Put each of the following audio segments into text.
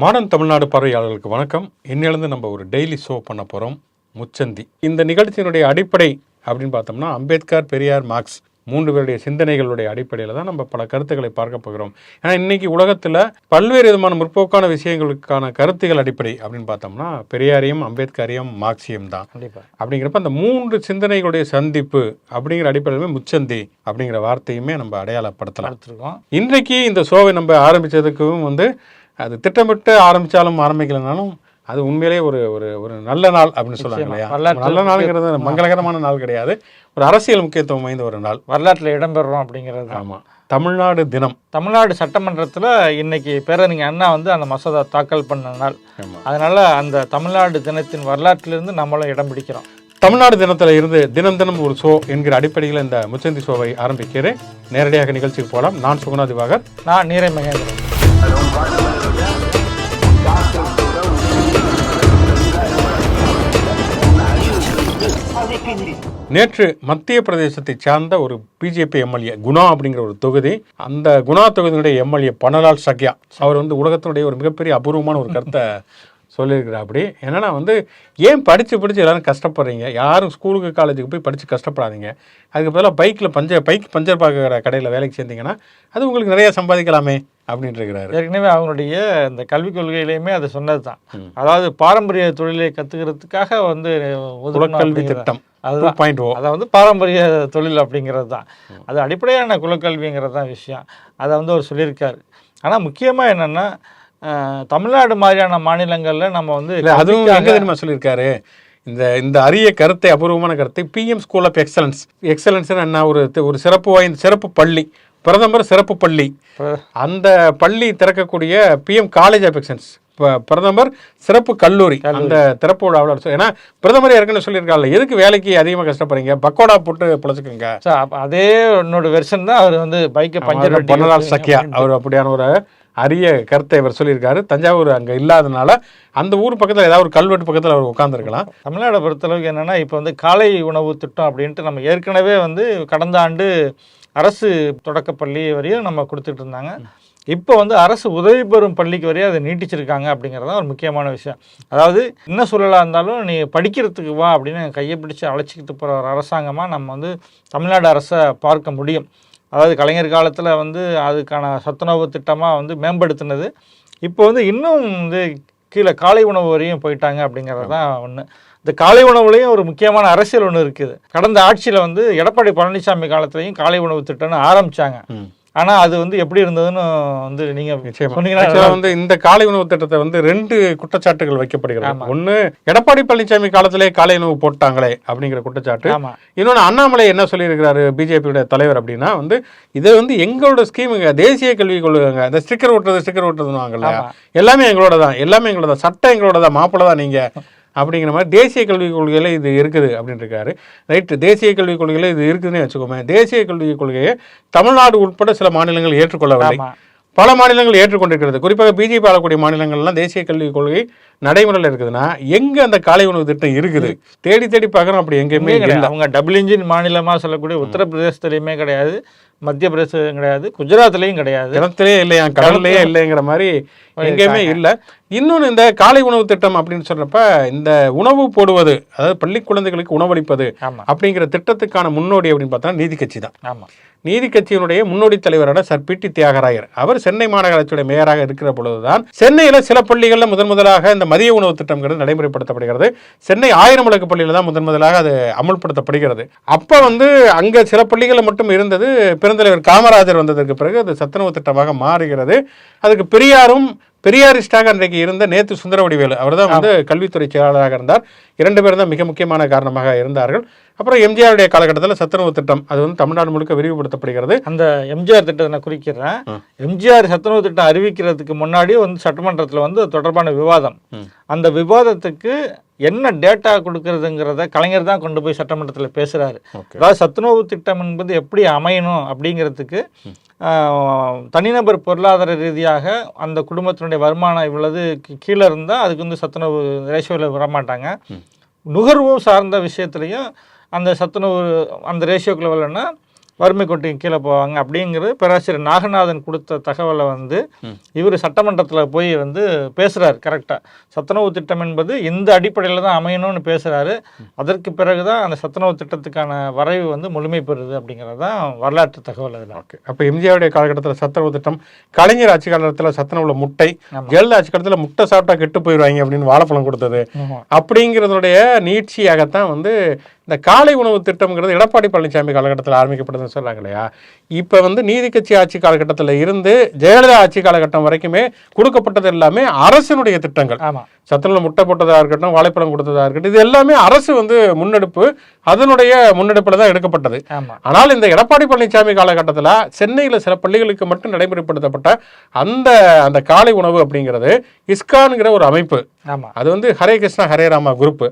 Modern Tamil Nadu பார்வையாளர்களுக்கு வணக்கம். இன்னிலிருந்து நம்ம ஒரு டெய்லி ஷோ பண்ண போகிறோம் முச்சந்தி. இந்த நிகழ்ச்சியினுடைய அடிப்படை அப்படின்னு பார்த்தோம்னா அம்பேத்கர் பெரியார் மார்க்ஸ் மூன்று பேருடைய சிந்தனைகளுடைய அடிப்படையில் தான் நம்ம பல கருத்துக்களை பார்க்க போகிறோம். ஏன்னா இன்னைக்கு உலகத்தில் பல்வேறு விதமான முற்போக்கான விஷயங்களுக்கான கருத்துகள் அடிப்படை அப்படின்னு பார்த்தோம்னா பெரியாரையும் அம்பேத்கரையும் மார்க்சியம் தான். அப்படிங்கிறப்ப அந்த மூன்று சிந்தனைகளுடைய சந்திப்பு அப்படிங்கிற அடிப்படையிலுமே முச்சந்தி அப்படிங்கிற வார்த்தையுமே நம்ம அடையாளப்படுத்தலாம். இன்றைக்கு இந்த ஷோவை நம்ம ஆரம்பித்ததுக்கும் வந்து அது திட்டமிட்டு ஆரம்பித்தாலும் ஆரம்பிக்கலைனாலும் அது உண்மையிலேயே ஒரு ஒரு ஒரு நல்ல நாள் அப்படின்னு சொல்லுவாங்க. இல்லையா? நல்ல நாளுங்கிறது மங்களகரமான நாள் கிடையாது. ஒரு அரசியல் முக்கியத்துவம் வாய்ந்த ஒரு நாள். வரலாற்றில் இடம்பெறுறோம் அப்படிங்கிறது. ஆமாம் தமிழ்நாடு தினம். தமிழ்நாடு சட்டமன்றத்தில் இன்னைக்கு பேரறிஞர் அண்ணா வந்து அந்த மசோதா தாக்கல் பண்ண நாள். அதனால அந்த தமிழ்நாடு தினத்தின் வரலாற்றிலிருந்து நம்மளும் இடம் பிடிக்கிறோம். தமிழ்நாடு தினத்தில் இருந்து தினம் தினம் ஒரு ஷோ என்கிற அடிப்படையில் இந்த முச்சந்தி ஷோவை ஆரம்பிக்கிறேன். நேரடியாக நிகழ்ச்சிக்கு போகலாம். நான் சுகுணா திவாகர். நான் நீரை மகேந்திரன். நேற்று மத்திய பிரதேசத்தை சார்ந்த ஒரு பிஜேபி எம்எல்ஏ குணா அப்படிங்கிற ஒரு தொகுதி அந்த குணா தொகுதியினுடைய எம்எல்ஏ பனலால் சக்யா. அவர் வந்து உலகத்தினுடைய ஒரு மிகப்பெரிய அபூர்வமான ஒரு கருத்தை சொல்லியிருக்கிறார். அப்படி என்னன்னா வந்து ஏன் படித்து படித்து எல்லாரும் கஷ்டப்படுறீங்க? யாரும் ஸ்கூலுக்கு காலேஜுக்கு போய் படித்து கஷ்டப்படாதீங்க. அதுக்கு பதிலாக பைக்கில் பஞ்சர் பைக் பஞ்சர் பார்க்குற கடையில் வேலைக்கு சேர்ந்தீங்கன்னா அது உங்களுக்கு நிறைய சம்பாதிக்கலாமே. அப்படின்ட்டு இருக்கிறாரு. ஏற்கனவே அவங்களுடைய இந்த கல்விக் கொள்கையிலையுமே அது சொன்னது தான் அதாவது பாரம்பரிய தொழிலை கற்றுக்கிறதுக்காக வந்து அப்படிங்கிறது. திட்டம். அதுதான். பாயிண்ட் ஓ அதை வந்து பாரம்பரிய தொழில் அப்படிங்கிறது தான் அது அடிப்படையான குலக்கல்விங்கிறது தான் விஷயம். அதை வந்து அவர் சொல்லியிருக்காரு. ஆனால் முக்கியமாக என்னென்னா தமிழ்நாடு மாதிரியான மாநிலங்களில் நம்ம வந்து அதுவும் கல்விக்காக- எங்க தெரியுமா சொல்லியிருக்காரு? இந்த இந்த அரிய கருத்தை அபூர்வமான கருத்தை PM school of excellence excellence என்ன ஒரு ஒரு சிறப்பு வாய்ந்த சிறப்பு பள்ளி. பிரதமர் சிறப்பு பள்ளி. அந்த பள்ளி திறக்கக்கூடிய பிஎம் காலேஜ் ஆஃப் எக்ஸலன்ஸ் பிரதமர் சிறப்பு கல்லூரி. அந்த திறப்பு விழாவில் ஏன்னா பிரதமர் ஏற்கனவே சொல்லியிருக்காருல்ல எதுக்கு வேலைக்கு அதிகமாக கஷ்டப்படுறீங்க? பக்கோடா போட்டு பிழைச்சிக்கோங்க. அதே என்னோட வெர்ஷன் தான் அவர் வந்து பைக்கை பஞ்சர் பொன்னலால் சக்கியா. அவர் அப்படியான ஒரு அரிய கருத்தை இவர் சொல்லியிருக்காரு. தஞ்சாவூர் அங்கே இல்லாதனால அந்த ஊர் பக்கத்தில் ஏதாவது ஒரு கல்வெட்டு பக்கத்தில் அவர் உட்காந்துருக்கலாம் தமிழ்நாடை பொறுத்தளவுக்கு என்னென்னா இப்போ வந்து காலை உணவு திட்டம் அப்படின்ட்டு நம்ம ஏற்கனவே வந்து கடந்த ஆண்டு அரசு தொடக்கப்பள்ளி வரையும் நம்ம கொடுத்துட்டு இருந்தாங்க. இப்போ வந்து அரசு உதவி பெறும் பள்ளிக்கு வரையும் அதை நீட்டிச்சிருக்காங்க அப்படிங்கிறது தான் ஒரு முக்கியமான விஷயம். அதாவது என்ன சூழலாக இருந்தாலும் நீ படிக்கிறதுக்கு வா அப்படின்னு கையை பிடிச்சி அழைச்சிக்கிட்டு போகிற ஒரு அரசாங்கமாக நம்ம வந்து தமிழ்நாடு அரசை பார்க்க முடியும். அதாவது கலைஞர் காலத்தில் வந்து அதுக்கான சத்துணவு திட்டமாக வந்து மேம்படுத்தினது. இப்போ வந்து இன்னும் வந்து கீழே காலை உணவு வரையும் போயிட்டாங்க அப்படிங்கிறது தான் ஒன்று இந்த காலை உணவுலையும் ஒரு முக்கியமான அரசியல் ஒன்று இருக்குது. கடந்த ஆட்சியில் வந்து எடப்பாடி பழனிசாமி காலத்துலையும் காலை உணவு திட்டம்னு ஆரம்பித்தாங்க ஆனால் அது வந்து எப்படி இருந்ததுன்னு வந்து நீங்கள் சொன்னீங்கன்னா வந்து இந்த காலை உணவு திட்டத்தை வந்து ரெண்டு குற்றச்சாட்டுகள் வைக்கப்படுகிறது. ஒண்ணு எடப்பாடி பழனிசாமி காலத்திலே காலை உணவு போட்டாங்களே அப்படிங்கிற குற்றச்சாட்டு. இன்னொன்று அண்ணாமலை என்ன சொல்லியிருக்கிறாரு பிஜேபியோட தலைவர் அப்படின்னா வந்து இது வந்து எங்களோட ஸ்கீமுங்க தேசிய கல்விக் கொள்கைங்க இந்த ஸ்டிக்கர் ஒட்டுறது ஸ்டிக்கர் ஒட்டுறதுன்னு வாங்கல. எல்லாமே எங்களோட தான் எல்லாமே எங்களோட தான் சட்டம் எங்களோட தான் மாப்பிள்ளை தான் நீங்க. அப்படிங்கிற மாதிரி தேசிய கல்விக் கொள்கையில் இது இருக்குது அப்படின்னு இருக்காரு ரைட்டு தேசிய கல்விக் கொள்கையில் இது இருக்குதுன்னு வச்சுக்கோமே. தேசிய கல்விக் கொள்கையை தமிழ்நாடு உட்பட சில மாநிலங்கள் ஏற்றுக்கொள்ளவில்லை. பல மாநிலங்கள் ஏற்றுக்கொண்டிருக்கிறது. குறிப்பாக பிஜேபி ஆளக்கூடிய மாநிலங்கள்லாம் தேசிய கல்விக் கொள்கை நடைமுறையில் இருக்குதுன்னா எங்க அந்த காலை உணவு திட்டம் இருக்குது? தேடி தேடி பார்க்குறோம். அப்படி எங்கேயுமே கிடையாது. அவங்க டபுள் இன்ஜின் மாநிலமாக சொல்லக்கூடிய உத்தரப்பிரதேசத்துலையுமே கிடையாது மத்திய பிரதேசம் கிடையாது குஜராத்லேயும் கிடையாது. கிணத்துலயே இல்லையா? கடல்லையே இல்லைங்கிற மாதிரி எங்கேயுமே இல்லை. இன்னொன்று இந்த காலை உணவு திட்டம் அப்படின்னு சொல்றப்ப இந்த உணவு போடுவது அதாவது பள்ளி குழந்தைகளுக்கு உணவளிப்பது அப்படிங்கிற திட்டத்துக்கான முன்னோடி அப்படின்னு பார்த்தா நீதி கட்சி தான். ஆமாம் நீதி கட்சியினுடைய முன்னோடி தலைவரான சர் பி டி தியாகராயர். அவர் சென்னை மாநகராட்சியுடைய மேயராக இருக்கிற பொழுதுதான் சென்னையில் சில பள்ளிகளில் முதன் முதலாக இந்த மதிய உணவு திட்டம்ங்கிறது நடைமுறைப்படுத்தப்படுகிறது. சென்னை ஆயிரம் விளக்கு பள்ளியில் தான் முதன் முதலாக அது அமுல்படுத்தப்படுகிறது. அப்போ வந்து அங்கே சில பள்ளிகளில் மட்டும் இருந்தது பெருந்தலைவர் காமராஜர் வந்ததற்கு பிறகு அது சத்துணவு திட்டமாக மாறுகிறது. அதுக்கு பெரியாரும் பெரியாரிஸ்டாக அன்றைக்கு இருந்த நேத்து சுந்தரவடிவேலு அவர் தான் வந்து கல்வித்துறை செயலாளராக இருந்தார். இரண்டு பேரும் தான் மிக முக்கியமான காரணமாக இருந்தார்கள். அப்புறம் எம்ஜிஆருடைய காலகட்டத்தில் சத்துணவு திட்டம் அது வந்து தமிழ்நாடு முழுக்க விரிவுபடுத்தப்படுகிறது. அந்த எம்ஜிஆர் திட்டத்தை நான் குறிக்கிறேன். எம்ஜிஆர் சத்துணவு திட்டம் அறிவிக்கிறதுக்கு முன்னாடி வந்து சட்டமன்றத்தில் வந்து தொடர்பான விவாதம். அந்த விவாதத்துக்கு என்ன டேட்டா கொடுக்கறதுங்கிறத கலைஞர் தான் கொண்டு போய் சட்டமன்றத்தில் பேசுகிறாரு அதாவது சத்துணவு திட்டம் என்பது எப்படி அமையணும் அப்படிங்கிறதுக்கு தனிநபர் பொருளாதார ரீதியாக அந்த குடும்பத்தினுடைய வருமானம் இவ்வளவு கீழே இருந்தால் அதுக்கு வந்து சத்துணவு ரேஷியோவில் வரமாட்டாங்க. நுகர்வோர் சார்ந்த விஷயத்துலையும் அந்த சத்துணவு அந்த ரேஷியோக்குள்ள வரலன்னா வறுமை கோட்டுக்கு கீழே போவாங்க. அப்படிங்கிறது பேராசிரியர் நாகநாதன் கொடுத்த தகவலை வந்து. இவர் சட்டமன்றத்தில் போய் வந்து பேசுகிறார் கரெக்டாக சத்துணவு திட்டம் என்பது இந்த அடிப்படையில் தான் அமையணும்னு பேசுகிறாரு அதற்கு பிறகு தான் அந்த சத்துணவு திட்டத்துக்கான வரைவு வந்து முழுமை பெறுது அப்படிங்கிறது தான் வரலாற்று தகவல் அதில். ஓகே. அப்போ எம்ஜிஆருடைய காலகட்டத்தில் சத்துணவு திட்டம் கலைஞர் ஆட்சி காலத்தில் சத்துணவுல முட்டை. ஜெயலலிதா ஆட்சி காலத்தில் முட்டை சாப்பிட்டா கெட்டு போயிடுவாங்க அப்படின்னு வாழைப்பழம் கொடுத்தது. அப்படிங்கிறதுடைய நீட்சியாகத்தான் வந்து இந்த காலை உணவு திட்டம்ங்கிறது எடப்பாடி பழனிசாமி காலகட்டத்தில் ஆரம்பிக்கப்படுதுன்னு சொல்றாங்க இல்லையா? இப்போ வந்து நீதி கட்சி ஆட்சி காலகட்டத்தில் இருந்து ஜெயலலிதா ஆட்சி காலகட்டம் வரைக்குமே கொடுக்கப்பட்டது எல்லாமே அரசினுடைய திட்டங்கள். சத்துணவுல முட்டை போட்டதாக இருக்கட்டும் வாழைப்பழம் கொடுத்ததாக இருக்கட்டும் இது எல்லாமே அரசு வந்து முன்னெடுப்பு அதனுடைய முன்னெடுப்பில் தான் எடுக்கப்பட்டது. ஆனால் இந்த எடப்பாடி பழனிசாமி காலகட்டத்தில் சென்னையில் சில பள்ளிகளுக்கு மட்டும் நடைமுறைப்படுத்தப்பட்ட அந்த அந்த காலை உணவு அப்படிங்கிறது இஸ்கான்ங்கிற ஒரு அமைப்பு. அது வந்து ஹரே கிருஷ்ணா ஹரே ராமா குரூப்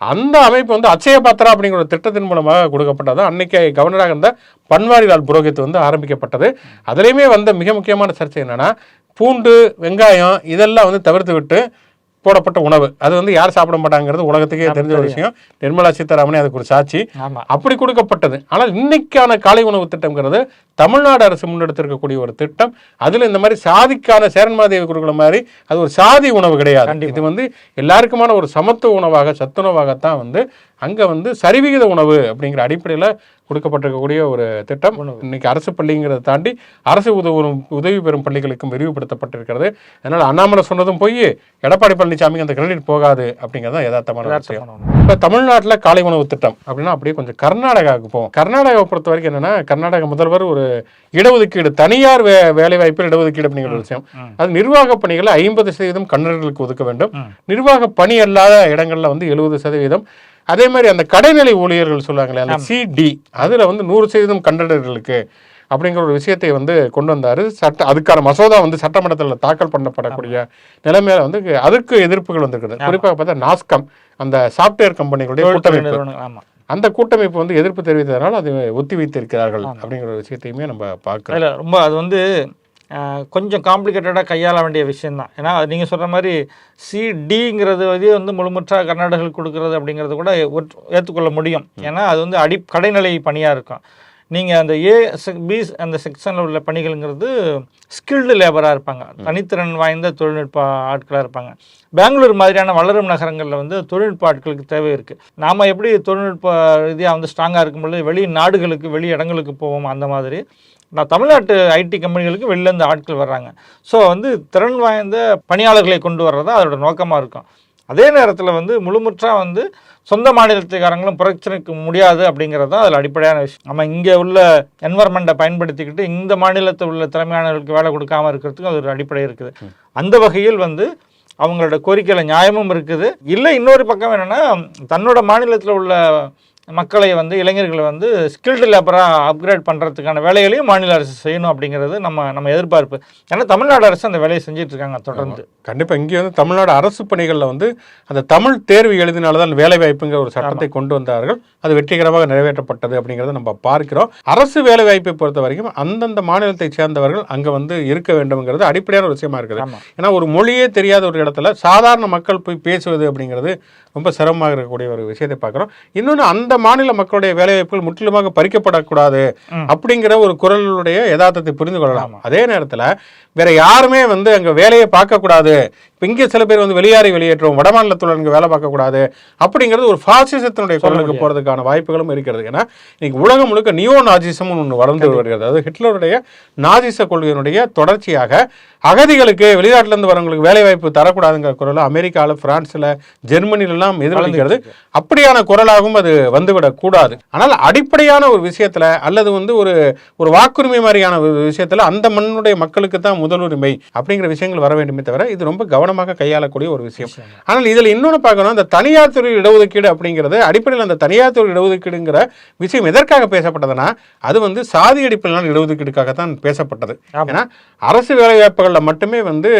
அந்த அமைப்பு வந்து அச்சய பாத்திரா அப்படிங்கிற ஒரு திட்டத்தின் மூலமாக கொடுக்கப்பட்டது. அன்னைக்கு கவர்னராக இருந்த பன்வாரிலால் புரோஹித் வந்து ஆரம்பிக்கப்பட்டது. அதுலேயுமே வந்த மிக முக்கியமான சர்ச்சை என்னென்னா பூண்டு வெங்காயம் இதெல்லாம் வந்து தவிர்த்து விட்டு போடப்பட்ட உணவு. அது வந்து யார் சாப்பிட மாட்டாங்கிறது உலகத்துக்கே தெரிஞ்ச ஒரு விஷயம். நிர்மலா சீதாராமனே அதுக்கு ஒரு சாட்சி. அப்படி கொடுக்கப்பட்டது. ஆனால் இன்னைக்கான காலை உணவு திட்டம்ங்கிறது தமிழ்நாடு அரசு முன்னெடுத்திருக்கக்கூடிய ஒரு திட்டம். அதுல இந்த மாதிரி சாதிக்கான சேரன்மாதேவி குருகுலம் மாதிரி அது ஒரு சாதி உணவு கிடையாது. இது வந்து எல்லாருக்குமான ஒரு சமத்துவ உணவாக சத்துணவாகத்தான் வந்து அங்க வந்து சரிவிகித உணவு அப்படிங்கிற அடிப்படையில் கொடுக்கப்பட்டிருக்கக்கூடிய ஒரு திட்டம். இன்னைக்கு அரசு பள்ளிங்கிறத தாண்டி அரசு உதவி உதவி பெறும் பள்ளிகளுக்கும் விரிவுபடுத்தப்பட்டிருக்கிறது. அதனால அண்ணாமலை சொன்னதும் போய் எடப்பாடி பழனிசாமிக்கு அந்த கிரெடிட் போகாது அப்படிங்கிறது தான் யதார்த்தமான விஷயம். இப்போ தமிழ்நாட்டில் காலை உணவு திட்டம் அப்படின்னா அப்படியே கொஞ்சம் கர்நாடகாவுக்கு போவோம். கர்நாடகாவை பொறுத்த வரைக்கும் என்னன்னா கர்நாடக முதல்வர் ஒரு இடஒதுக்கீடு தனியார் வே வேலை வாய்ப்பில் இடஒதுக்கீடு அப்படிங்கிற விஷயம். அது நிர்வாக பணிகளை ஐம்பது சதவீதம் கன்னடர்களுக்கு ஒதுக்க வேண்டும். நிர்வாக பணி அல்லாத இடங்கள்ல வந்து எழுபது சதவீதம். அதே மாதிரி அந்த கடைநிலை ஊழியர்கள் சொல்லுவாங்களே அந்த சிடி அதுல வந்து நூறு சதவீதம் கன்னடர்களுக்கு அப்படிங்கிற ஒரு விஷயத்தை வந்து கொண்டு வந்தாரு. சட்ட அதுக்கான மசோதா வந்து சட்டமன்றத்தில் தாக்கல் பண்ணப்படக்கூடிய நிலைமையில வந்து அதுக்கு எதிர்ப்புகள் வந்திருக்குது. குறிப்பாக பார்த்தா நாஸ்கம் அந்த சாஃப்ட்வேர் கம்பெனிகளுடைய கூட்டமைப்பு. அந்த கூட்டமைப்பு வந்து எதிர்ப்பு தெரிவித்ததனால் அது ஒத்தி வைத்திருக்கிறார்கள் அப்படிங்கிற ஒரு விஷயத்தையுமே நம்ம பார்க்கிறோம். அதில் ரொம்ப அது வந்து கொஞ்சம் காம்ப்ளிகேட்டடாக கையாள வேண்டிய விஷயம்தான். ஏன்னா நீங்கள் சொல்கிற மாதிரி சிடிங்கிறது வந்து வந்து முழுமுற்றா கர்நாடகர்கள் கொடுக்கறது அப்படிங்கிறது கூட ஏற்றுக்கொள்ள முடியும். ஏன்னா அது வந்து அடி கடைநிலை பணியாக இருக்கும். நீங்கள் அந்த ஏ பி அந்த செக்ஷனில் உள்ள பணிகள்ங்கிறது ஸ்கில்டு லேபராக இருப்பாங்க. தனித்திறன் வாய்ந்த தொழில்நுட்ப ஆட்களாக இருப்பாங்க. பெங்களூர் மாதிரியான வளரும் நகரங்களில் வந்து தொழில்நுட்ப ஆட்களுக்கு தேவை இருக்குது நாம் எப்படி தொழில்நுட்ப ரீதியாக வந்து ஸ்ட்ராங்காக இருக்கும்பொழுது வெளி நாடுகளுக்கு வெளி இடங்களுக்கு போவோம் அந்த மாதிரி. நான் தமிழ்நாட்டு ஐடி கம்பெனிகளுக்கு வெளிலேருந்து ஆட்கள் வர்றாங்க. ஸோ வந்து திறன் வாய்ந்த பணியாளர்களை கொண்டு வர்றது அதோட நோக்கமாக இருக்கும். அதே நேரத்தில் வந்து முழுமுற்றா வந்து சொந்த மாநிலத்துக்காரங்களும் பிரச்சனைக்கு முடியாது அப்படிங்கிறது தான் அதில் அடிப்படையான விஷயம். நம்ம இங்கே உள்ள என்வரன்மெண்ட்டை பயன்படுத்திக்கிட்டு இந்த மாநிலத்தில் உள்ள திறமையானவர்களுக்கு வேலை கொடுக்காம இருக்கிறதுக்கு அது ஒரு அடிப்படை இருக்குது. அந்த வகையில் வந்து அவங்களோட கோரிக்கையில் நியாயமும் இருக்குது. இல்லை இன்னொரு பக்கம் என்னென்னா தன்னோட மாநிலத்தில் உள்ள மக்களை வந்து இளைஞர்களை வந்து ஸ்கில்டு லேபராக அப்கிரேட் பண்ணுறதுக்கான வேலைகளையும் மாநில அரசு செய்யணும் அப்படிங்கிறது நம்ம நம்ம எதிர்பார்ப்பு. ஏன்னா தமிழ்நாடு அரசு அந்த வேலையை செஞ்சுட்டு இருக்காங்க தொடர்ந்து கண்டிப்பா. இங்கே வந்து தமிழ்நாடு அரசு பணிகளில் வந்து அந்த தமிழ் தேர்வு எழுதினால்தான் வேலை வாய்ப்புங்கிற ஒரு சட்டத்தை கொண்டு வந்தார்கள். அது வெற்றிகரமாக நிறைவேற்றப்பட்டது அப்படிங்கிறத நம்ம பார்க்கிறோம். அரசு வேலை வாய்ப்பை பொறுத்த வரைக்கும் அந்தந்த மாநிலத்தை சேர்ந்தவர்கள் அங்க வந்து இருக்க வேண்டும்ங்கிறது அடிப்படையான ஒரு விஷயமா இருக்குது. ஏன்னா ஒரு மொழியே தெரியாத ஒரு இடத்துல சாதாரண மக்கள் போய் பேசுவது அப்படிங்கிறது ரொம்ப சிரமமாக இருக்கக்கூடிய ஒரு விஷயத்தை பார்க்குறோம். இன்னொன்று அந்த மாநில மக்களுடைய வேலைவாய்ப்புகள் முற்றிலுமாக பறிக்கப்படக்கூடாது. அப்படிங்கிற ஒரு குரலுடைய யதார்த்தத்தை புரிந்து கொள்ளலாம். அதே நேரத்தில் வேற யாருமே வந்து அங்கே வேலையை பார்க்கக்கூடாது. இப்போ இங்கே சில பேர் வந்து வெளியாரை வெளியேற்றோம் வடமாநிலத்தில் இங்கே வேலை பார்க்கக்கூடாது அப்படிங்கிறது ஒரு பாசிசத்தினுடைய குரலுக்கு. போகிறதுக்கான வாய்ப்புகளும் இருக்கிறது. ஏன்னா இன்னைக்கு உலகம் முழுக்க நியோ நாஜிசம் ஒன்று வளர்ந்து வருகிறது. அதாவது ஹிட்லருடைய நாஜிச கொள்கையினுடைய தொடர்ச்சியாக அகதிகளுக்கு வெளிநாட்டிலேருந்து வரவங்களுக்கு வேலை வாய்ப்பு தரக்கூடாதுங்கிற குரல் அமெரிக்காவில் பிரான்ஸில் ஜெர்மனிலெல்லாம் எதிரொலிக்கிறது. அப்படியான குரலாகவும் அது வந்துவிடக் கூடாது ஆனால் அடிப்படையான ஒரு விஷயத்துல அல்லது வந்து ஒரு ஒரு வாக்குரிமை மாதிரியான ஒரு விஷயத்துல அந்த மண்ணுடைய மக்களுக்கு தான் முதலுரிமை அப்படிங்கிற விஷயங்கள் வர வேண்டுமே தவிர இது ரொம்ப கவனமாக கையாளக்கூடிய ஒரு விஷயம். ஆனால் இதில் இன்னொன்று பார்க்கணும் அந்த தனியார் துறை இடஒதுக்கீடு அப்படிங்கிறது அடிப்படையில் அந்த தனியார் துறை இடஒதுக்கீடுங்கிற விஷயம் எதற்காக பேசப்பட்டதுன்னா அது வந்து சாதி அடிப்படையிலான இடஒதுக்கீடுக்காகத்தான் பேசப்பட்டது. ஆமா. ஏன்னா அரசு வேலைவாய்ப்புகளில் மட்டுமே வந்து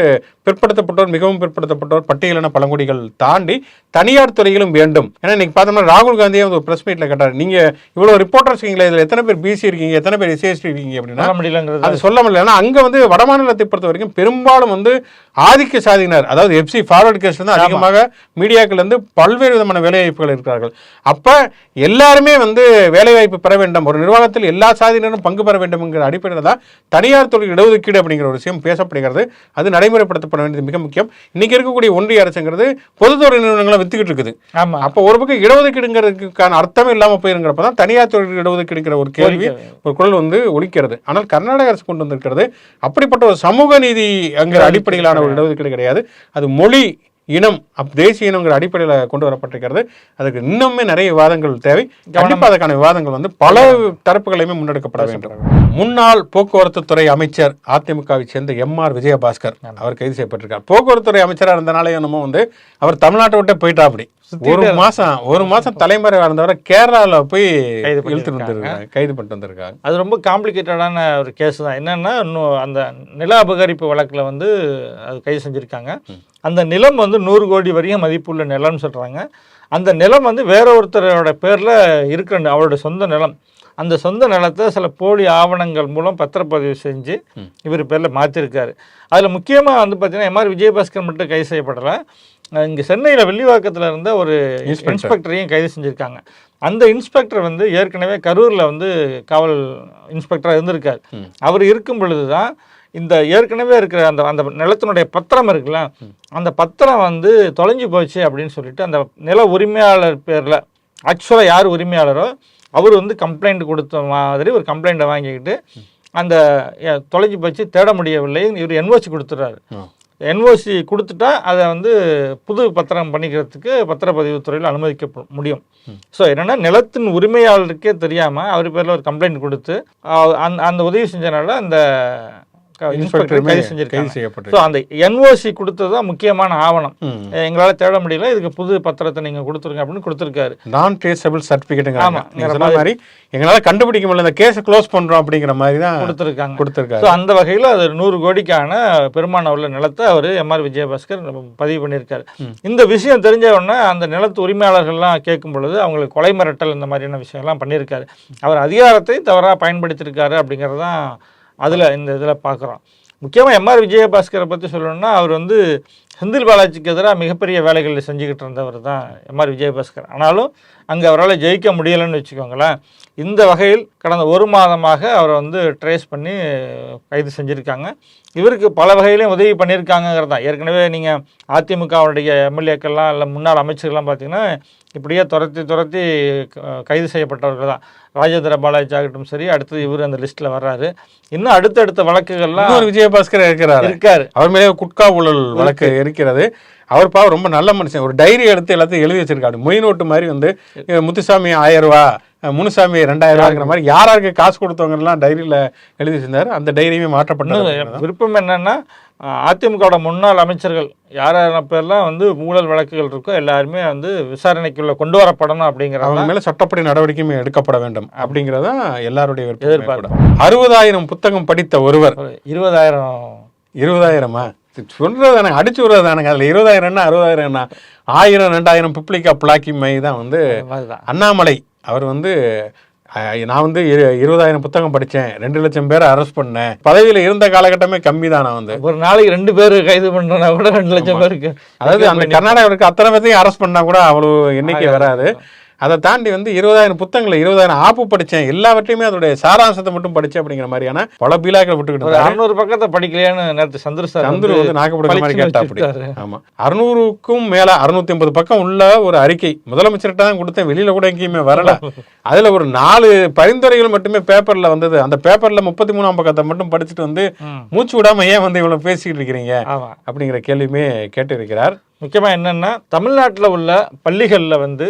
பிற்படுத்தப்பட்டோர் மிகவும் பிற்படுத்தப்பட்டோர் பட்டியலின பழங்குடிகள் தாண்டி தனியார் துறையிலும் வேண்டும். ஏன்னா இன்னைக்கு பார்த்தோம்னா ராகுல் காந்தியே ஒரு ப்ரெஸ் மீட்டில் கேட்டார். நீங்க இவ்வளவு ரிப்போர்ட்டர்ஸ் இருக்கீங்களா இதுல எத்தனை பேர் பிசி இருக்கீங்க எத்தனை பேர் எஸ்சிஎஸ்டி இருக்கீங்க அப்படின்னா முடியலங்கிறது அது சொல்ல முடியல. ஏன்னா அங்க வந்து வடமாநிலத்தை பொறுத்த வரைக்கும் பெரும்பாலும் வந்து ஆதிக்க சாதியினர் அதாவது எஃப்சி ஃபார்வர்ட் கேஸ் வந்து அதிகமாக மீடியாக்கள் வந்து பல்வேறு விதமான வேலைவாய்ப்புகள் இருக்கிறார்கள். அப்ப எல்லாருமே வந்து வேலைவாய்ப்பு பெற வேண்டும். ஒரு நிர்வாகத்தில் எல்லா சாதியினரும் பங்கு பெற வேண்டும் என்கிற அடிப்படையில் தான் தனியார் தொழில் இடஒதுக்கீடு அப்படிங்கிற ஒரு விஷயம் பேசப்படுகிறது. அது நடைமுறைப்படுத்தப்பட வேண்டியது மிக முக்கியம். இன்னைக்கு இருக்கக்கூடிய ஒன்றிய அரசுங்கிறது பொதுத்துறை நிறுவனங்களை வித்துக்கிட்டு இருக்குது. அப்போ ஒரு பக்கம் இடஒதுக்கீடுங்கிறதுக்கான அர்த்தமே இல்லாமல் போயிருங்கிறப்ப தான் தனியார் தொழில் இடஒதுக்கீடுங்கிற ஒரு கேள்வி ஒரு குரல் வந்து ஒலிக்கிறது. ஆனால் கர்நாடக அரசு கொண்டு வந்திருக்கிறது. அப்படிப்பட்ட ஒரு சமூக நீதி அங்கிற அடிப்படையிலான ஒரு இடஒதுக்கீடு கிடையாது. அது மொழி இனம் அப் தேசிய இனங்கிற அடிப்படையில் கொண்டு வரப்பட்டிருக்கிறது. அதுக்கு இன்னுமே நிறைய விவாதங்கள் தேவை. கண்டிப்பாக அதுக்கான விவாதங்கள் வந்து பல தரப்புகளையுமே முன்னெடுக்கப்பட வேண்டும். முன்னாள் போக்குவரத்து துறை அமைச்சர் அதிமுகவை சேர்ந்த எம் ஆர் விஜயபாஸ்கர் அவர் கைது செய்யப்பட்டிருக்கார். போக்குவரத்து துறை அமைச்சராக இருந்தனாலே என்னமோ வந்து அவர் தமிழ்நாட்டை விட்டு போயிட்டா அப்படி ஒரு மாசம் ஒரு மாசம் தலைமறைவா இருந்தவரை கேரளால போய் கைது இழுத்து வந்திருக்காங்க. கைது பண்ணிட்டு வந்திருக்காங்க. அது ரொம்ப காம்ப்ளிகேட்டடான ஒரு கேஸ் தான். என்னன்னா இன்னும் அந்த நில அபகரிப்பு வழக்கில் வந்து அது கைது செஞ்சுருக்காங்க. அந்த நிலம் வந்து நூறு கோடி வரையும் மதிப்புள்ள நிலம்னு சொல்கிறாங்க அந்த நிலம் வந்து வேற ஒருத்தரோட பேரில் இருக்கிற அவரோட சொந்த நிலம். அந்த சொந்த நிலத்தை சில போலி ஆவணங்கள் மூலம் பத்திரப்பதிவு செஞ்சு இவர் பேரில் மாற்றிருக்காரு அதில் முக்கியமாக வந்து பார்த்தீங்கன்னா எம்ஆர் விஜயபாஸ்கர் மட்டும் கைது செய்யப்படலை. இங்கே சென்னையில் வெள்ளிவாக்கத்தில் இருந்த ஒரு. இன்ஸ்பெக்டரையும் கைது செஞ்சுருக்காங்க. அந்த இன்ஸ்பெக்டர் வந்து ஏற்கனவே கரூரில் வந்து காவல் இன்ஸ்பெக்டராக இருந்திருக்கார். அவர் இருக்கும் பொழுது தான் இந்த ஏற்கனவே இருக்கிற அந்த அந்த நிலத்தினுடைய பத்திரம் இருக்குல்ல அந்த பத்திரம் வந்து தொலைஞ்சு போச்சு அப்படின்னு சொல்லிட்டு அந்த நில உரிமையாளர் பேரில் ஆக்சுவலாக யார் உரிமையாளரோ அவர் வந்து கம்ப்ளைண்ட் கொடுத்த மாதிரி ஒரு கம்ப்ளைண்ட்டை வாங்கிக்கிட்டு அந்த தொலைஞ்சு போச்சு தேட முடியவில்லை இவர் என்ஓசி கொடுத்துட்றாரு. என்ஓசி கொடுத்துட்டா அதை வந்து புது பத்திரம் பண்ணிக்கிறதுக்கு பத்திரப்பதிவு துறையில் அனுமதிக்க முடியும். ஸோ என்னன்னா நிலத்தின் உரிமையாளருக்கே தெரியாமல் அவர் பேரில் ஒரு கம்ப்ளைண்ட் கொடுத்து அஹ், அந்த உதவி செஞ்சனால அந்த கைது கைது செஞ்சிருக்காங்க. செய்யப்பட்டு ஸோ அந்த என்ஓசி கொடுத்தது தான் முக்கியமான ஆவணம். எங்களால் தேட முடியல. இதுக்கு புது பத்திரத்தை நீங்கள் கொடுத்துருங்க அப்படின்னு கொடுத்துருக்காரு. நான் ட்ரேசபிள் சர்டிஃபிகேட்டுங்க ஆமா. நீங்க சொன்ன மாதிரி எங்களால கண்டுபிடிக்க முடியல. இந்த கேஸை க்ளோஸ் பண்றோம் அப்படிங்கிற மாதிரி தான் கொடுத்துருக்காங்க. கொடுத்துருக்காரு. ஸோ அந்த வகையில் அது நூறு கோடிக்கான பெருமானம் உள்ள நிலத்தை அவர் எம்ஆர் விஜயபாஸ்கர் பதிவு பண்ணியிருக்காரு. இந்த விஷயம் தெரிஞ்ச உடனே அந்த நிலத்து உரிமையாளர்கள்லாம் கேட்கும் பொழுது அவங்களுக்கு கொலை மிரட்டல் இந்த மாதிரியான விஷயம்லாம் பண்ணியிருக்காரு. அவர் அதிகாரத்தை தவறாக பயன்படுத்தியிருக்காரு அப்படிங்கிறது தான் அதில் இந்த இதில் பார்க்குறோம் முக்கியமாக எம்ஆர் விஜயபாஸ்கரை பற்றி சொல்லணும்னா அவர் வந்து செந்தில் பாலாஜிக்கு எதிராக மிகப்பெரிய வேலைகளில் செஞ்சுக்கிட்டு இருந்தவர் தான் எம்ஆர் விஜயபாஸ்கர். ஆனாலும் அங்கே அவரால் ஜெயிக்க முடியலைன்னு வச்சுக்கோங்களேன். இந்த வகையில் கடந்த ஒரு மாதமாக அவரை வந்து ட்ரேஸ் பண்ணி கைது செஞ்சுருக்காங்க. இவருக்கு பல வகையிலையும் உதவி பண்ணியிருக்காங்கிறது தான். ஏற்கனவே நீங்கள் அதிமுகவுடைய எம்எல்ஏக்கள்லாம் இல்லை முன்னாள் அமைச்சர்கள்லாம் பார்த்தீங்கன்னா இப்படியே துரத்தி துரத்தி கைது செய்யப்பட்டவர்கள் தான். ராஜேந்திர பாலாஜி ஆகட்டும் சரி அடுத்தது இவர் அந்த லிஸ்ட்டில் வர்றாரு. இன்னும் அடுத்தடுத்த வழக்குகள்லாம் விஜயபாஸ்கர் இருக்கிறாரு. இருக்காரு. அவர் மேலே குட்கா ஊழல் வழக்கு இருக்கிறது. அவர் பாவம் ரொம்ப நல்ல மனுஷன். ஒரு டைரி எடுத்து எல்லாத்தையும் எழுதி வச்சிருக்காரு. மொய் நோட்டு மாதிரி வந்து முத்துசாமி ஆயிரம் ரூபா முனுசாமி ரெண்டாயிரம் ரூபாங்கிற மாதிரி யார் யாருக்கு காசு கொடுத்தவங்கலாம் டைரியில எழுதி வச்சிருந்தாரு. அந்த டைரியுமே மாற்றப்பட்டது. இன்னும் விருப்பம் என்னன்னா அதிமுகவோட முன்னாள் அமைச்சர்கள் யார் யார் பேர்லாம் வந்து ஊழல் வழக்குகள் இருக்கோ எல்லாருமே வந்து விசாரணைக்குள்ள கொண்டு வரப்படணும் அப்படிங்கிறது அவங்க மேல சட்டப்படி நடவடிக்கையும் எடுக்கப்பட வேண்டும் அப்படிங்கறதா எல்லாருடைய எதிர்பார்ப்பு. அறுபதாயிரம் புத்தகம் படித்த ஒருவர். ஒரு இருபதாயிரம். இருபதாயிரமா? சொல்றதானே அடிச்சு விடுறதானுங்க அதுல இருபதாயிரம்னா அறுபதாயிரம்னா ஆயிரம் ரெண்டாயிரம் பிப்ளிகா பிளாக்கி மை தான் வந்து அண்ணாமலை அவர் வந்து நான் வந்து இரு- இருபதாயிரம் புத்தகம் படிச்சேன். ரெண்டு லட்சம் பேரை அரெஸ்ட் பண்ணேன். பதவியில இருந்த காலகட்டமே கம்மி தான் நான் வந்து. ஒரு நாளைக்கு ரெண்டு பேர் கைது பண்றனா கூட ரெண்டு லட்சம் பேருக்கு அதாவது அந்த கர்நாடகாவில் இருக்க அத்தனை பேர்த்தையும் அரெஸ்ட் பண்ணா கூட அவ்வளவு எண்ணிக்கை வராது. அதை தாண்டி வந்து இருபதாயிரம் புத்தகங்களை இருபதாயிரம் ஆப்பு படிச்சேன். எல்லாவற்றையுமே அதோடைய சாராம்சத்தை மட்டும் படிச்சேன் அப்படிங்கிற மாதிரியான பல பீலாக்கள் விட்டுக்கிட்டு. அறுநூறு பக்கத்தை படிக்கலையான்னு நேற்று சந்திர சந்துரு வந்து நாகப்பட மாதிரி கேட்டா அப்படி. வச்சுட்டாரு. ஆமா. அறுநூறுக்கும் மேல அறுநூத்தி ஐம்பது பக்கம் உள்ள ஒரு அறிக்கை. முதலமைச்சர்கிட்ட தான் கொடுத்தேன் வெளியில கூட எங்கேயுமே வரல. அதுல ஒரு நாலு பரிந்துரைகள் மட்டுமே பேப்பர்ல வந்தது. அந்த பேப்பர்ல முப்பத்தி மூணாம் பக்கத்தை மட்டும் படிச்சுட்டு வந்து. மூச்சு விடாம ஏன் வந்து இவ்வளவு பேசிக்கிட்டு இருக்கிறீங்க? அப்படிங்கிற கேள்வியுமே கேட்டிருக்கிறார். முக்கியமா என்னன்னா தமிழ்நாட்டுல உள்ள பள்ளிகள்ல வந்து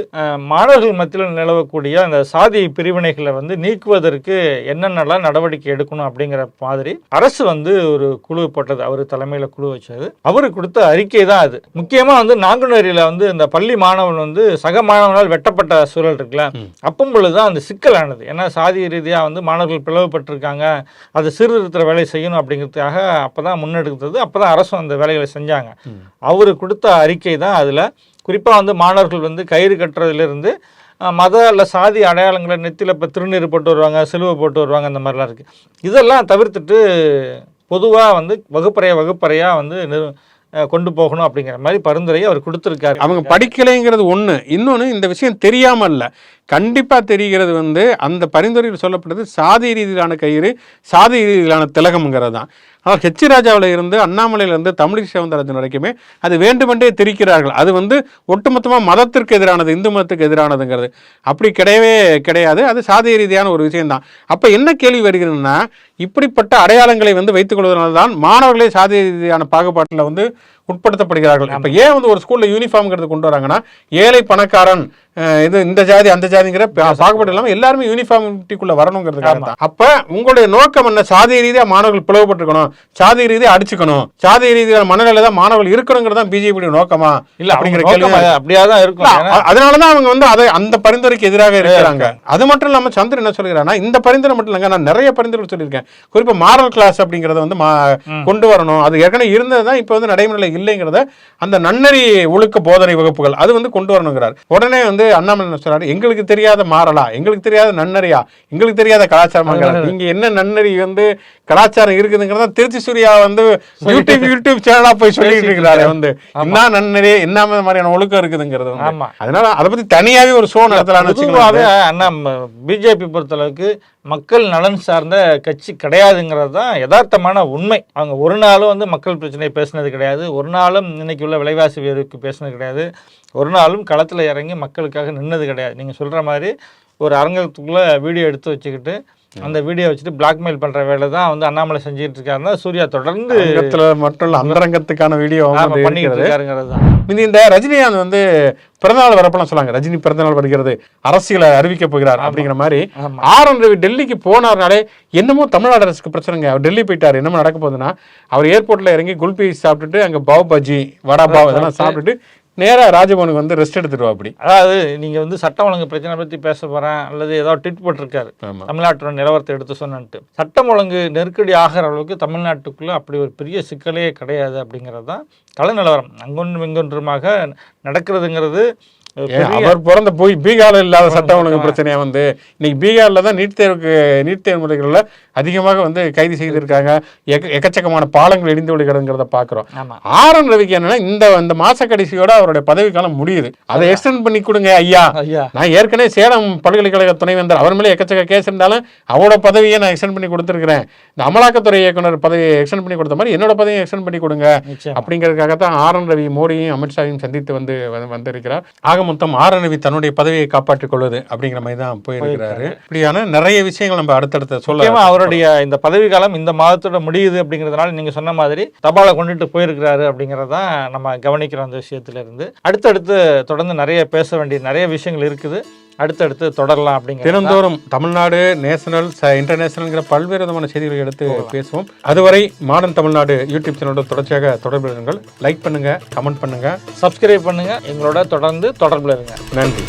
மாணவர்கள் மத்தியில் நிலவக்கூடிய அந்த சாதி பிரிவினைகளை வந்து நீக்குவதற்கு என்னென்னலாம் நடவடிக்கை எடுக்கணும் அப்படிங்கிற மாதிரி அரசு வந்து ஒரு குழு போட்டது அவர் தலைமையில குழு வச்சது. அவரு கொடுத்த அறிக்கை தான் அது. முக்கியமா வந்து நாங்குநேரியில வந்து இந்த பள்ளி மாணவன் வந்து சக மாணவனால் வெட்டப்பட்ட சூழல் இருக்குல்ல அப்பம் பொழுதுதான் அந்த சிக்கலானது. ஏன்னா சாதி ரீதியா வந்து மாணவர்கள் பிளவுபட்டிருக்காங்க அது சீர்திருத்த வேலை செய்யணும் அப்படிங்கிறதுக்காக அப்பதான் முன்னெடுத்தது அப்பதான் அரசும் அந்த வேலைகளை செஞ்சாங்க. அவர் கொடுத்த அறிக்கை தான் அதில். குறிப்பாக வந்து மாணவர்கள் வந்து கயிறு கட்டுறதுலேருந்து மத அல்ல சாதி அடையாளங்களை நெத்தியில் இப்போ திருநீர் போட்டு வருவாங்க சிலுவை போட்டு வருவாங்க அந்த மாதிரிலாம் இருக்குது இதெல்லாம் தவிர்த்துட்டு பொதுவாக வந்து வகுப்பறையா வகுப்பறையாக வந்து நிறு கொண்டு போகணும் அப்படிங்கிற மாதிரி பரிந்துரையை அவர் கொடுத்துருக்காரு. அவங்க படிக்கலைங்கிறது ஒன்று இன்னொன்று இந்த விஷயம் தெரியாமல் இல்லை கண்டிப்பாக தெரிகிறது வந்து அந்த பரிந்துரையில் சொல்லப்பட்டது சாதி ரீதியிலான கயிறு சாதி ரீதியிலான திலகம்ங்கிறது தான் ஆனால் ஹெச் ராஜாவில் இருந்து அண்ணாமலையிலிருந்து தமிழிசை சவுந்தரராஜன் வரைக்குமே அது வேண்டுமென்றே திரிக்கிறார்கள். அது வந்து ஒட்டுமொத்தமாக மதத்திற்கு எதிரானது இந்து மதத்துக்கு எதிரானதுங்கிறது. அப்படி கிடையவே கிடையாது. அது சாதி ரீதியான ஒரு விஷயம்தான். அப்போ என்ன கேள்வி வருகிறதுன்னா இப்படிப்பட்ட அடையாளங்களை வந்து வைத்துக் கொள்வதனால தான் மாணவர்களே சாதி ரீதியான பாகுபாட்டில் வந்து உட்படுத்தப்படுகிறார்கள். இப்போ ஏன் வந்து ஒரு ஸ்கூல்ல யூனிஃபார்ம்ங்கிறது கொண்டு வராங்கன்னா ஏழை பணக்காரன் இது இந்த ஜாதி அந்த ஜாதிங்கிற பாகுபாடு இல்லாமல் எல்லாருமே யூனிஃபார்மிட்டிக்குள்ள வரணுங்கிறதுக்காக தான். அப்ப உங்களுடைய நோக்கம் என்ன? சாதி ரீதியா மாணவர்கள் பிளவுபட்டிருக்கணும். சாதி ரீதியா அடிச்சுக்கணும். சாதி ரீதியான மனநிலை தான் மாணவர்கள் இருக்கணுங்கிறது தான் பிஜேபி நோக்கமா இல்ல அப்படிங்கிற கேள்வி. அப்படியே தான் இருக்கும். இல்ல, ஏன்னா- அ- அதனாலதான் அவங்க வந்து அதை அந்த பரிந்துரைக்கு எதிராக இருக்கிறாங்க. அது மட்டும் இல்லாம சந்திரன் என்ன சொல்கிறான்னா இந்த பரிந்துரை மட்டும் இல்லைங்க நான் நிறைய பரிந்துரை சொல்லியிருக்கேன். குறிப்பா மாரல் கிளாஸ் அப்படிங்கறத வந்து கொண்டு வரணும். அது ஏற்கனவே இருந்தது தான் இப்போ வந்து நடைமுறையில் இல்லைங்கிறத அந்த நன்னறி ஒழுக்க போதனை வகுப்புகள் அது வந்து கொண்டு வரணுங்கிறார். உடனே வந்து அண்ணாமலை என்ன சொல்றாரு? எங்களுக்கு தெரியாத மாறலா? எங்களுக்கு தெரியாத நன்னறியா? எங்களுக்கு தெரியாத கலாச்சாரமாங்கிறார் நீங்க என்ன நன்னறி வந்து கலாச்சாரம் இருக்குதுங்கிறத திருச்சி சூர்யா வந்து யூடியூப் யூடியூப் சேனலா போய் சொல்லிட்டு இருக்கிறாரு வந்து. என்ன நன்னறி என்ன மாதிரியான ஒழுக்கம் இருக்குதுங்கிறது அதனால அதை பத்தி தனியாவே ஒரு ஷோ நடத்தலாம்னு பொதுவாகவே வச்சுக்கோங்களேன். அண்ணா பிஜேபி பொறுத்தளவுக்கு மக்கள் நலன் சார்ந்த கட்சி கிடையாதுங்கிறது தான் யதார்த்தமான உண்மை. அவங்க ஒரு நாளும் வந்து மக்கள் பிரச்சனையை பேசினது கிடையாது. ஒரு நாளும் இன்னைக்கு உள்ள விலைவாசி உயர்வுக்கு பேசினது கிடையாது. ஒரு நாளும் களத்தில் இறங்கி மக்களுக்காக நின்னது கிடையாது. நீங்கள் சொல்கிற மாதிரி ஒரு அரங்கத்துக்குள்ளே வீடியோ எடுத்து வச்சுக்கிட்டு அந்த வீடியோ வச்சுட்டு பிளாக்மெயில் பண்ணுற வேலை தான் வந்து அண்ணாமலை செஞ்சுட்டு இருக்காருன்னா சூர்யா தொடர்ந்து மட்டும் இல்ல அந்தரங்கத்துக்கான வீடியோ பண்ணிட்டு இருக்கிறது இருக்காருங்கிறது தான் இந்த ரஜினிகாந்த் வந்து பிறந்தநாள் வரப்பெல்லாம் சொல்லாங்க. ரஜினி பிறந்தநாள் வருகிறது அரசியலை அறிவிக்க போகிறார் அப்படிங்கிற மாதிரி. ஆர் என் ரவி டெல்லிக்கு போனார்னாலே என்னமோ தமிழ்நாடு அரசுக்கு பிரச்சனைங்க. அவர் டெல்லி போயிட்டார் என்னமோ நடக்க போகுதுன்னா அவர் ஏர்போர்ட்ல இறங்கி குல்பி சாப்பிட்டுட்டு அங்க பாவ் பஜ்ஜி வடா பாவ் இதெல்லாம் சாப்பிட்டுட்டு நேரா ராஜபவனுக்கு வந்து ரெஸ்ட் எடுத்துட்டு அப்படி அதாவது நீங்க வந்து சட்டம் ஒழுங்கு பிரச்சனை பத்தி பேச போறேன் அல்லது ஏதாவது ட்விட் போட்டிருக்காரு. தமிழ்நாட்டோட நிலவரத்தை எடுத்து சொன்னன்ட்டு. சட்டம் ஒழுங்கு நெருக்கடி ஆகிற அளவுக்கு தமிழ்நாட்டுக்குள்ள அப்படி ஒரு பெரிய சிக்கலே கிடையாது அப்படிங்கிறது தான் கள நிலவரம் அங்கொன்றும் இங்கொன்றுமாக நடக்கிறதுங்கிறது அவர் பிறந்த போய் பீகார்ல இல்லாத சட்டம் ஒழுங்கு பிரச்சனையா வந்து இன்னைக்கு பீகார்ல தான் நீட் தேர்வுக்கு நீட் தேர்வு முறைகளில் அதிகமாக வந்து கைது செய்திருக்காங்க. எக்க எக்கச்சக்கமான பாலங்கள் இடிந்து விடுகிறதுங்கிறத பார்க்குறோம் ஆர் என் ரவிக்கு என்னன்னா இந்த இந்த மாச கடைசியோட அவருடைய பதவி காலம் முடியுது. அதை எக்ஸ்டெண்ட் பண்ணி கொடுங்க ஐயா. நான் ஏற்கனவே சேலம் பல்கலைக்கழக துணைவேந்தர் அவர் மேலே எக்கச்சக்க கேஸ் இருந்தாலும் அவரோட பதவியை நான் எக்ஸ்டெண்ட் பண்ணி கொடுத்துருக்கிறேன். இந்த அமலாக்கத்துறை இயக்குனர் பதவியை எக்ஸ்டெண்ட் பண்ணி கொடுத்த மாதிரி என்னோட பதவியை எக்ஸ்டெண்ட் பண்ணி கொடுங்க. அப்படிங்கிறதுக்காக தான் ஆர் என் ரவி மோடியும் அமித்ஷாவையும் சந்தித்து வந்து வந்து- வந்திருக்கிறார். ஆக மொத்தம் ஆர் என் ரவி தன்னுடைய பதவியை காப்பாற்றிக் கொள்வது அப்படிங்கிற மாதிரி தான் போயிருக்கிறாரு. இப்படியான நிறைய விஷயங்கள் நம்ம அடுத்தடுத்த சொல்ல முக்கியமா அவருடைய இந்த பதவி காலம் இந்த மாதத்தோட முடியுது அப்படிங்கிறதுனால நீங்க சொன்ன மாதிரி தபாலை கொண்டுட்டு போயிருக்கிறாரு அப்படிங்கறதான் நம்ம கவனிக்கிறோம் அந்த விஷயத்துல இருந்து அடுத்தடுத்து தொடர்ந்து நிறைய பேச வேண்டிய நிறைய விஷயங்கள் இருக்குது. அடுத்தடுத்து தொடரலாம் அப்படிங்கிற தினந்தோறும் தமிழ்நாடு நேஷனல் இன்டர்நேஷனல்ங்கிற பல்வேறு விதமான செய்திகளை எடுத்து பேசுவோம். அதுவரை மாடர்ன் தமிழ்நாடு யூடியூப் சேனலோட தொடர்ச்சியாக தொடர்பு இருங்கள் லைக் பண்ணுங்க கமெண்ட் பண்ணுங்க. சப்ஸ்கிரைப் பண்ணுங்க. எங்களோட தொடர்ந்து தொடர்புல இருங்க. நன்றி.